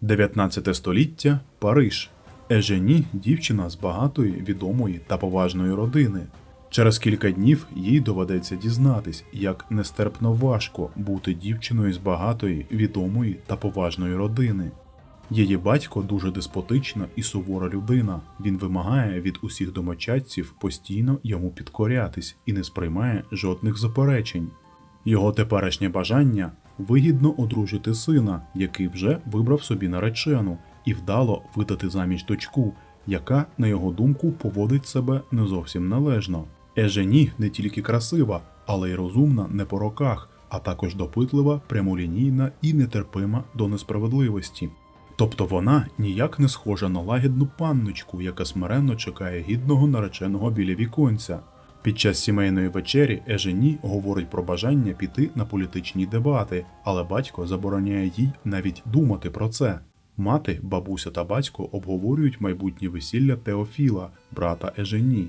19 століття Париж. Ежені дівчина з багатої, відомої та поважної родини. Через кілька днів їй доведеться дізнатись, як нестерпно важко бути дівчиною з багатої, відомої та поважної родини. Її батько дуже деспотична і сувора людина. Він вимагає від усіх домочадців постійно йому підкорятись і не сприймає жодних заперечень. Його теперішнє бажання вигідно одружити сина, який вже вибрав собі наречену, і вдало видати заміж дочку, яка, на його думку, поводить себе не зовсім належно. Ежені не тільки красива, але й розумна не по роках, а також допитлива, прямолінійна і нетерпима до несправедливості. Тобто вона ніяк не схожа на лагідну панночку, яка смиренно чекає гідного нареченого біля віконця. Під час сімейної вечері Ежені говорить про бажання піти на політичні дебати, але батько забороняє їй навіть думати про це. Мати, бабуся та батько обговорюють майбутнє весілля Теофіла, брата Ежені.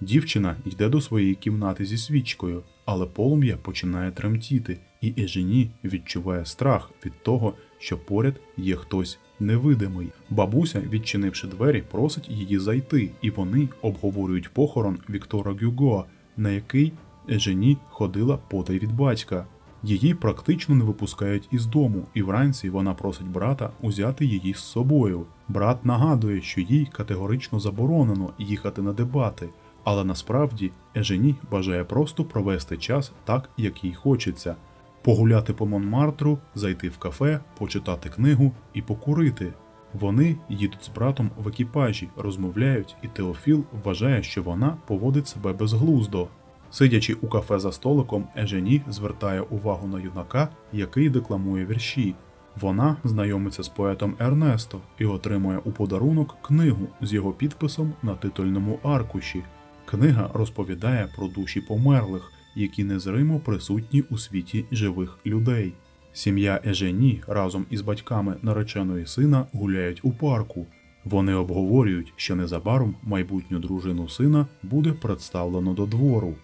Дівчина йде до своєї кімнати зі свічкою, але полум'я починає тремтіти, і Ежені відчуває страх від того, що поряд є хтось невидимий. Бабуся, відчинивши двері, просить її зайти, і вони обговорюють похорон Віктора Гюго, на який Ежені ходила потай від батька. Її практично не випускають із дому, і вранці вона просить брата узяти її з собою. Брат нагадує, що їй категорично заборонено їхати на дебати, але насправді Ежені бажає просто провести час так, як їй хочеться. Погуляти по Монмартру, зайти в кафе, почитати книгу і покурити. Вони їдуть з братом в екіпажі, розмовляють, і Теофіл вважає, що вона поводить себе безглуздо. Сидячи у кафе за столиком, Ежені звертає увагу на юнака, який декламує вірші. Вона знайомиться з поетом Ернесто і отримує у подарунок книгу з його підписом на титульному аркуші. Книга розповідає про душі померлих, які незримо присутні у світі живих людей. Сім'я Ежені разом із батьками нареченої сина гуляють у парку. Вони обговорюють, що незабаром майбутню дружину сина буде представлено до двору.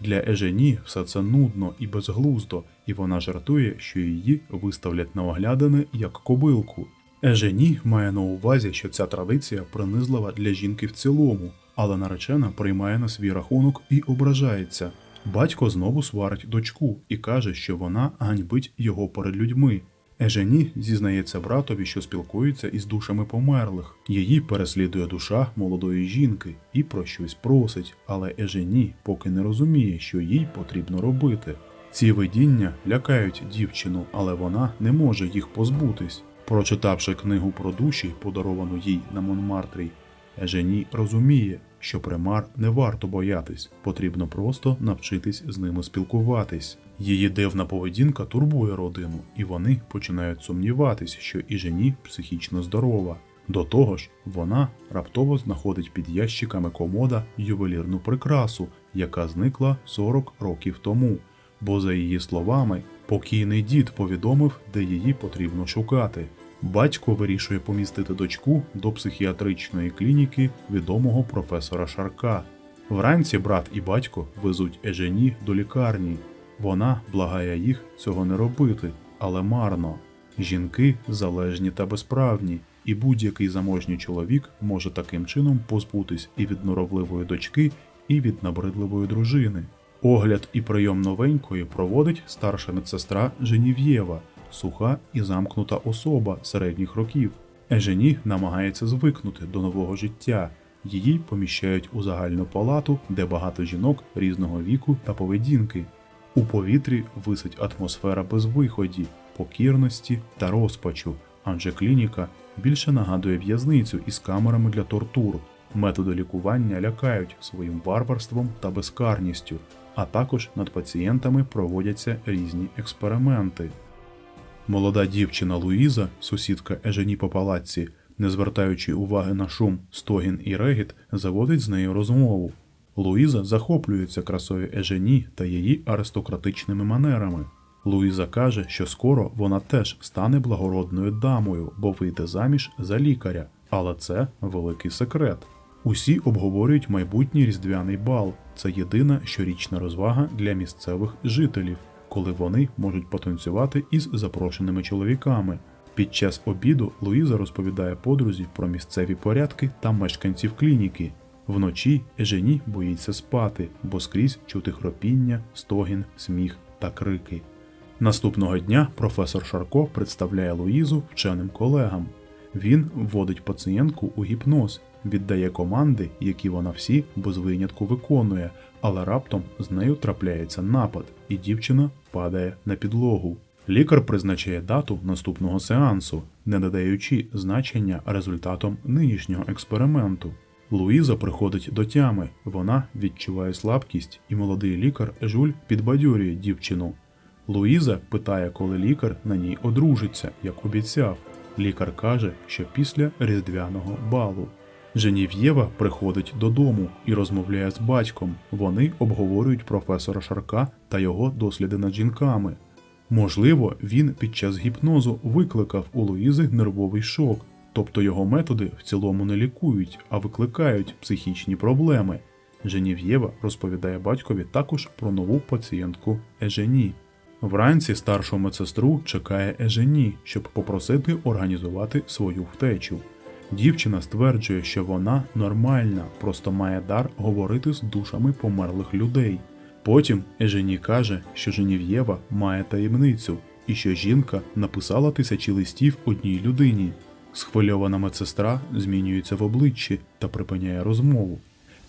Для Ежені все це нудно і безглуздо, і вона жартує, що її виставлять на оглядини як кобилку. Ежені має на увазі, що ця традиція принизлива для жінки в цілому, але наречена приймає на свій рахунок і ображається. Батько знову сварить дочку і каже, що вона ганьбить його перед людьми. Ежені зізнається братові, що спілкується із душами померлих. Її переслідує душа молодої жінки і про щось просить, але Ежені поки не розуміє, що їй потрібно робити. Ці видіння лякають дівчину, але вона не може їх позбутись. Прочитавши книгу про душі, подаровану їй на Монмартрі, Ежені розуміє, що примар не варто боятись, потрібно просто навчитись з ними спілкуватись. Її дивна поведінка турбує родину, і вони починають сумніватись, що і жені психічно здорова. До того ж, вона раптово знаходить під ящиками комода ювелірну прикрасу, яка зникла 40 років тому. Бо, за її словами, покійний дід повідомив, де її потрібно шукати. Батько вирішує помістити дочку до психіатричної клініки відомого професора Шарка. Вранці брат і батько везуть Ежені до лікарні. Вона благає їх цього не робити, але марно. Жінки залежні та безправні, і будь-який заможній чоловік може таким чином позбутись і від норовливої дочки, і від набридливої дружини. Огляд і прийом новенької проводить старша медсестра Женів'єва, суха і замкнута особа середніх років. Ежені намагається звикнути до нового життя. Її поміщають у загальну палату, де багато жінок різного віку та поведінки. У повітрі висить атмосфера безвиході, покірності та розпачу, адже клініка більше нагадує в'язницю із камерами для тортур. Методи лікування лякають своїм варварством та безкарністю, а також над пацієнтами проводяться різні експерименти. Молода дівчина Луїза, сусідка Ежені по палаці, не звертаючи уваги на шум, стогін і регіт, заводить з нею розмову. Луїза захоплюється красою Ежені та її аристократичними манерами. Луїза каже, що скоро вона теж стане благородною дамою, бо вийде заміж за лікаря, але це великий секрет. Усі обговорюють майбутній різдвяний бал. Це єдина щорічна розвага для місцевих жителів, коли вони можуть потанцювати із запрошеними чоловіками. Під час обіду Луїза розповідає подрузі про місцеві порядки та мешканців клініки. Вночі Ежені боїться спати, бо скрізь чути хропіння, стогін, сміх та крики. Наступного дня професор Шарко представляє Луїзу вченим колегам. Він вводить пацієнтку у гіпноз, віддає команди, які вона всі без винятку виконує, але раптом з нею трапляється напад, і дівчина падає на підлогу. Лікар призначає дату наступного сеансу, не надаючи значення результатам нинішнього експерименту. Луїза приходить до тями, вона відчуває слабкість, і молодий лікар Жуль підбадьорює дівчину. Луїза питає, коли лікар на ній одружиться, як обіцяв. Лікар каже, що після різдвяного балу. Женів'єва приходить додому і розмовляє з батьком. Вони обговорюють професора Шарка та його досліди над жінками. Можливо, він під час гіпнозу викликав у Луїзи нервовий шок, тобто його методи в цілому не лікують, а викликають психічні проблеми. Женів'єва розповідає батькові також про нову пацієнтку Ежені. Вранці старшу медсестру чекає Ежені, щоб попросити організувати свою втечу. Дівчина стверджує, що вона нормальна, просто має дар говорити з душами померлих людей. Потім Ежені каже, що Женів'єва має таємницю і що жінка написала тисячі листів одній людині. Схвильована медсестра змінюється в обличчі та припиняє розмову.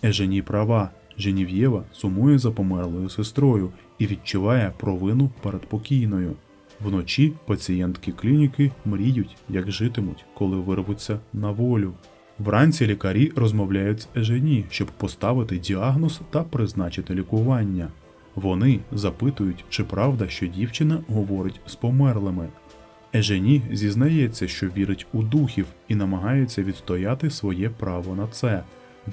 Ежені права. Женів'єва сумує за померлою сестрою і відчуває провину перед покійною. Вночі пацієнтки клініки мріють, як житимуть, коли вирвуться на волю. Вранці лікарі розмовляють з Ежені, щоб поставити діагноз та призначити лікування. Вони запитують, чи правда, що дівчина говорить з померлими. Ежені зізнається, що вірить у духів і намагається відстояти своє право на це.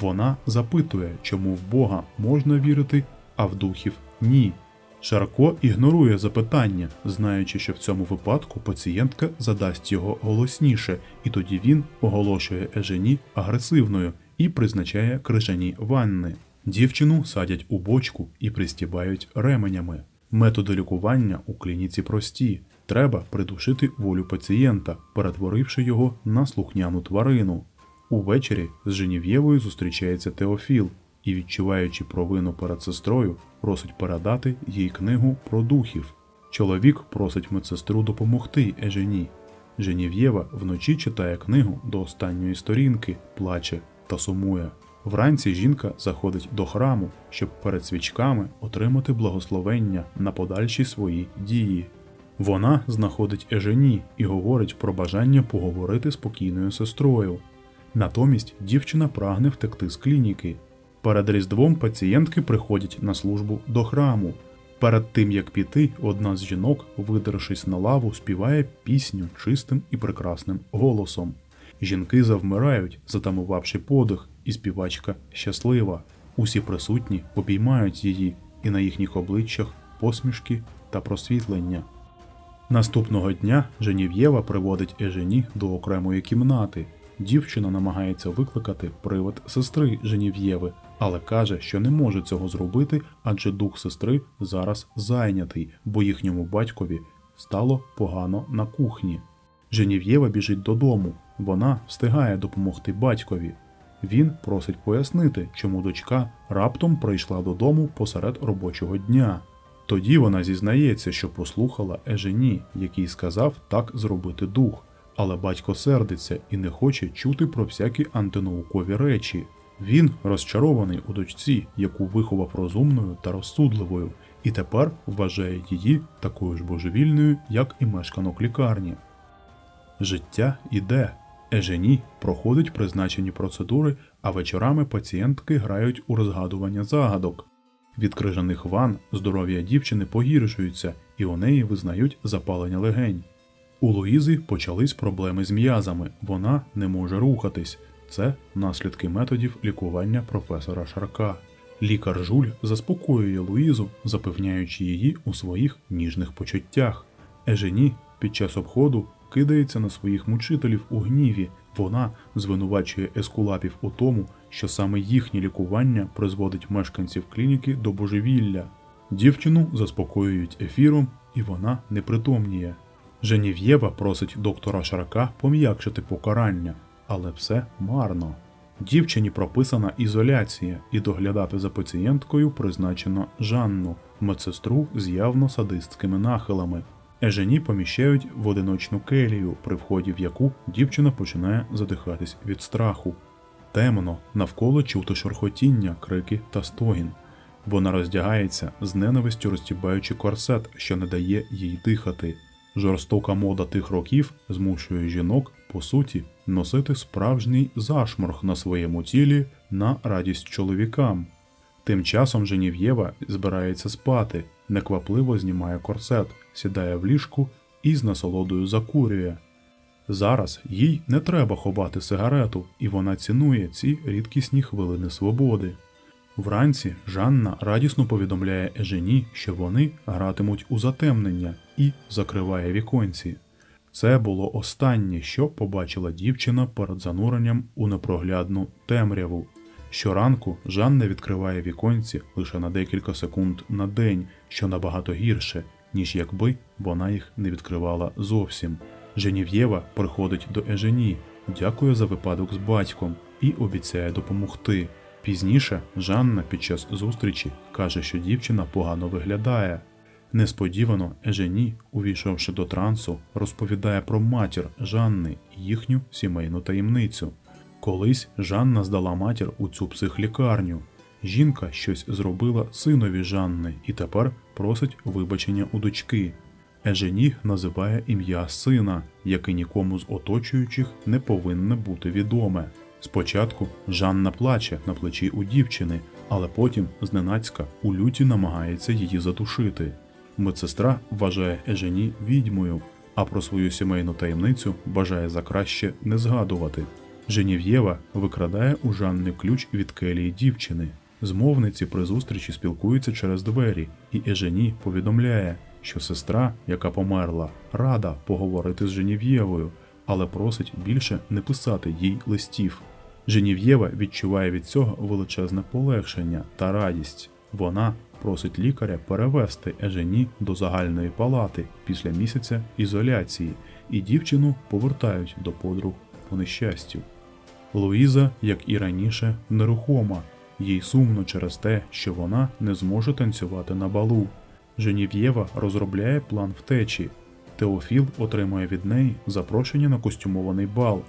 Вона запитує, чому в Бога можна вірити, а в духів ні. Шарко ігнорує запитання, знаючи, що в цьому випадку пацієнтка задасть його голосніше, і тоді він оголошує Ежені агресивною і призначає крижані ванни. Дівчину садять у бочку і пристібають ременями. Методи лікування у клініці прості. Треба придушити волю пацієнта, перетворивши його на слухняну тварину. Увечері з Женів'євою зустрічається Теофіл і, відчуваючи провину перед сестрою, просить передати їй книгу про духів. Чоловік просить медсестру допомогти Ежені. Женів'єва вночі читає книгу до останньої сторінки, плаче та сумує. Вранці жінка заходить до храму, щоб перед свічками отримати благословення на подальші свої дії. Вона знаходить Ежені і говорить про бажання поговорити з покійною сестрою. Натомість дівчина прагне втекти з клініки. Перед Різдвом пацієнтки приходять на службу до храму. Перед тим як піти, одна з жінок, видершись на лаву, співає пісню чистим і прекрасним голосом. Жінки завмирають, затамувавши подих, і співачка щаслива. Усі присутні обіймають її, і на їхніх обличчях посмішки та просвітлення. Наступного дня Женів'єва приводить Ежені до окремої кімнати. Дівчина намагається викликати привид сестри Женів'єви, але каже, що не може цього зробити, адже дух сестри зараз зайнятий, бо їхньому батькові стало погано на кухні. Женів'єва біжить додому. Вона встигає допомогти батькові. Він просить пояснити, чому дочка раптом прийшла додому посеред робочого дня. Тоді вона зізнається, що послухала Ежені, який сказав так зробити дух. Але батько сердиться і не хоче чути про всякі антинаукові речі. Він розчарований у дочці, яку виховав розумною та розсудливою, і тепер вважає її такою ж божевільною, як і мешканок лікарні. Життя іде. Ежені проходить призначені процедури, а вечорами пацієнтки грають у розгадування загадок. Від крижаних ван здоров'я дівчини погіршується, і у неї визнають запалення легень. У Луїзи почались проблеми з м'язами, вона не може рухатись. Це наслідки методів лікування професора Шарка. Лікар Жуль заспокоює Луїзу, запевняючи її у своїх ніжних почуттях. Ежені під час обходу кидається на своїх мучителів у гніві. Вона звинувачує ескулапів у тому, що саме їхнє лікування призводить мешканців клініки до божевілля. Дівчину заспокоюють ефіром, і вона не притомніє. Женів'єва просить доктора Шарка пом'якшити покарання, але все марно. Дівчині прописана ізоляція, і доглядати за пацієнткою призначено Жанну, медсестру з явно садистськими нахилами. Ежені поміщають в одиночну келію, при вході в яку дівчина починає задихатись від страху. Темно, навколо чути шорхотіння, крики та стогін. Вона роздягається, з ненавистю розтібаючи корсет, що не дає їй дихати. Жорстока мода тих років змушує жінок, по суті, носити справжній зашморг на своєму тілі на радість чоловікам. Тим часом Женів'єва збирається спати, неквапливо знімає корсет, сідає в ліжку і з насолодою закурює. Зараз їй не треба ховати сигарету, і вона цінує ці рідкісні хвилини свободи. Вранці Жанна радісно повідомляє Ежені, що вони гратимуть у затемнення і закриває віконці. Це було останнє, що побачила дівчина перед зануренням у непроглядну темряву. Щоранку Жанна відкриває віконці лише на декілька секунд на день, що набагато гірше, ніж якби вона їх не відкривала зовсім. Женів'єва приходить до Ежені, дякує за випадок з батьком і обіцяє допомогти. Пізніше Жанна під час зустрічі каже, що дівчина погано виглядає. Несподівано Ежені, увійшовши до трансу, розповідає про матір Жанни і їхню сімейну таємницю. Колись Жанна здала матір у цю психлікарню. Жінка щось зробила синові Жанни і тепер просить вибачення у дочки. Ежені називає ім'я сина, яке нікому з оточуючих не повинне бути відоме. Спочатку Жанна плаче на плечі у дівчини, але потім зненацька у люті намагається її задушити. Медсестра вважає Ежені відьмою, а про свою сімейну таємницю бажає за краще не згадувати. Женів'єва викрадає у Жанни ключ від келії дівчини. Змовниці при зустрічі спілкуються через двері, і Ежені повідомляє, що сестра, яка померла, рада поговорити з Женів'євою, але просить більше не писати їй листів. Женів'єва відчуває від цього величезне полегшення та радість. Вона просить лікаря перевести Ежені до загальної палати після місяця ізоляції, і дівчину повертають до подруг по нещастю. Луїза, як і раніше, нерухома, їй сумно через те, що вона не зможе танцювати на балу. Женів'єва розробляє план втечі. Теофіл отримує від неї запрошення на костюмований бал.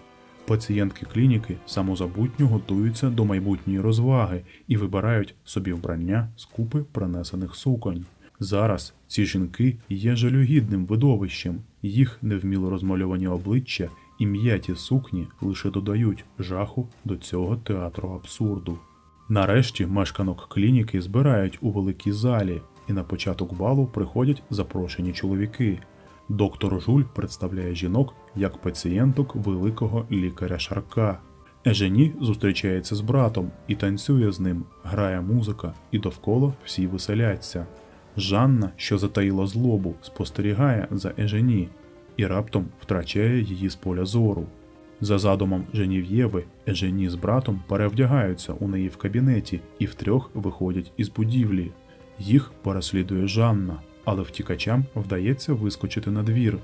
Пацієнтки клініки самозабутньо готуються до майбутньої розваги і вибирають собі вбрання з купи принесених суконь. Зараз ці жінки є жалюгідним видовищем, їх невміло розмальовані обличчя і м'яті сукні лише додають жаху до цього театру абсурду. Нарешті мешканок клініки збирають у великій залі, і на початок балу приходять запрошені чоловіки. Доктор Жуль представляє жінок як пацієнток великого лікаря Шарка. Ежені зустрічається з братом і танцює з ним, грає музика, і довкола всі веселяться. Жанна, що затаїла злобу, спостерігає за Ежені і раптом втрачає її з поля зору. За задумом Женів'єви, Ежені з братом перевдягаються у неї в кабінеті і втрьох виходять із будівлі. Їх переслідує Жанна, але втікачам вдається вискочити на двір.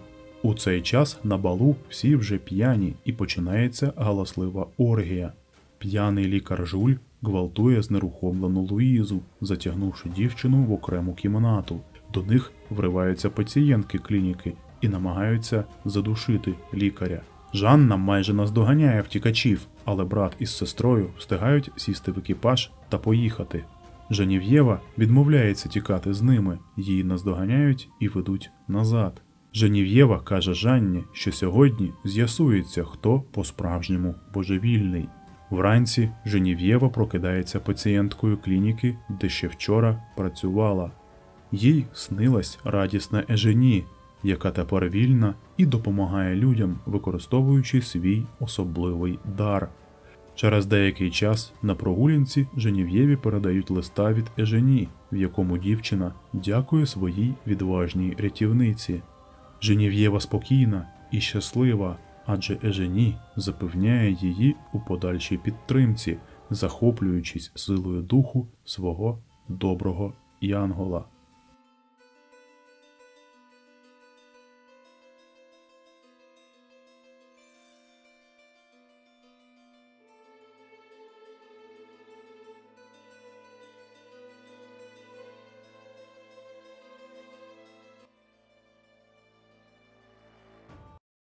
У цей час на балу всі вже п'яні і починається галаслива оргія. П'яний лікар Жуль гвалтує знерухомлену Луїзу, затягнувши дівчину в окрему кімнату. До них вриваються пацієнтки клініки і намагаються задушити лікаря. Жанна майже наздоганяє втікачів, але брат із сестрою встигають сісти в екіпаж та поїхати. Женів'єва відмовляється тікати з ними, її наздоганяють і ведуть назад. Женів'єва каже Жанні, що сьогодні з'ясується, хто по-справжньому божевільний. Вранці Женів'єва прокидається пацієнткою клініки, де ще вчора працювала. Їй снилась радісна Ежені, яка тепер вільна і допомагає людям, використовуючи свій особливий дар. Через деякий час на прогулянці Женів'єві передають листа від Ежені, в якому дівчина дякує своїй відважній рятівниці. Женів'єва спокійна і щаслива, адже Ежені запевняє її у подальшій підтримці, захоплюючись силою духу свого доброго янгола.